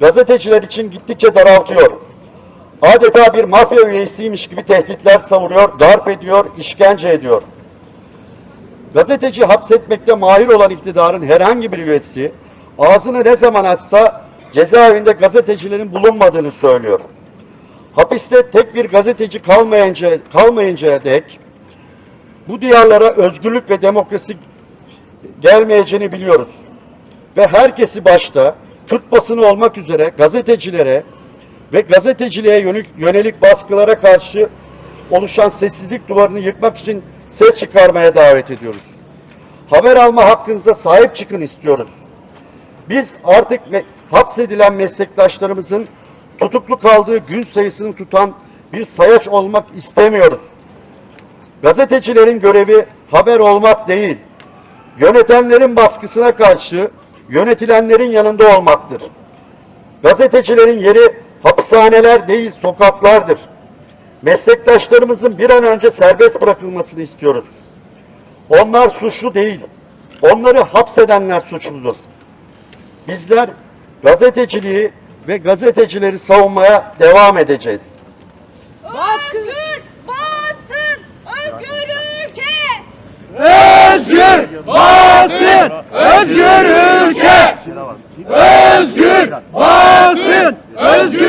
gazeteciler için gittikçe daraltıyor. Adeta bir mafya üyesiymiş gibi tehditler savuruyor, darp ediyor, işkence ediyor. Gazeteci hapsetmekte mahir olan iktidarın herhangi bir üyesi ağzını ne zaman açsa cezaevinde gazetecilerin bulunmadığını söylüyor. Hapiste tek bir gazeteci kalmayınca, kalmayıncaya dek bu diyarlara özgürlük ve demokrasi gelmeyeceğini biliyoruz. Ve herkesi başta Türk basını olmak üzere gazetecilere ve gazeteciliğe yönelik, yönelik baskılara karşı oluşan sessizlik duvarını yıkmak için ses çıkarmaya davet ediyoruz. Haber alma hakkınıza sahip çıkın istiyoruz. Biz artık me- hapsedilen meslektaşlarımızın tutuklu kaldığı gün sayısını tutan bir sayaç olmak istemiyoruz. Gazetecilerin görevi haber olmak değil, yönetenlerin baskısına karşı yönetilenlerin yanında olmaktır. Gazetecilerin yeri hapishaneler değil sokaklardır. Meslektaşlarımızın bir an önce serbest bırakılmasını istiyoruz. Onlar suçlu değil. Onları hapsedenler suçludur. Bizler gazeteciliği ve gazetecileri savunmaya devam edeceğiz. Özgür basın, özgür ülke. Özgür basın, özgür ülke. Özgür basın, özgür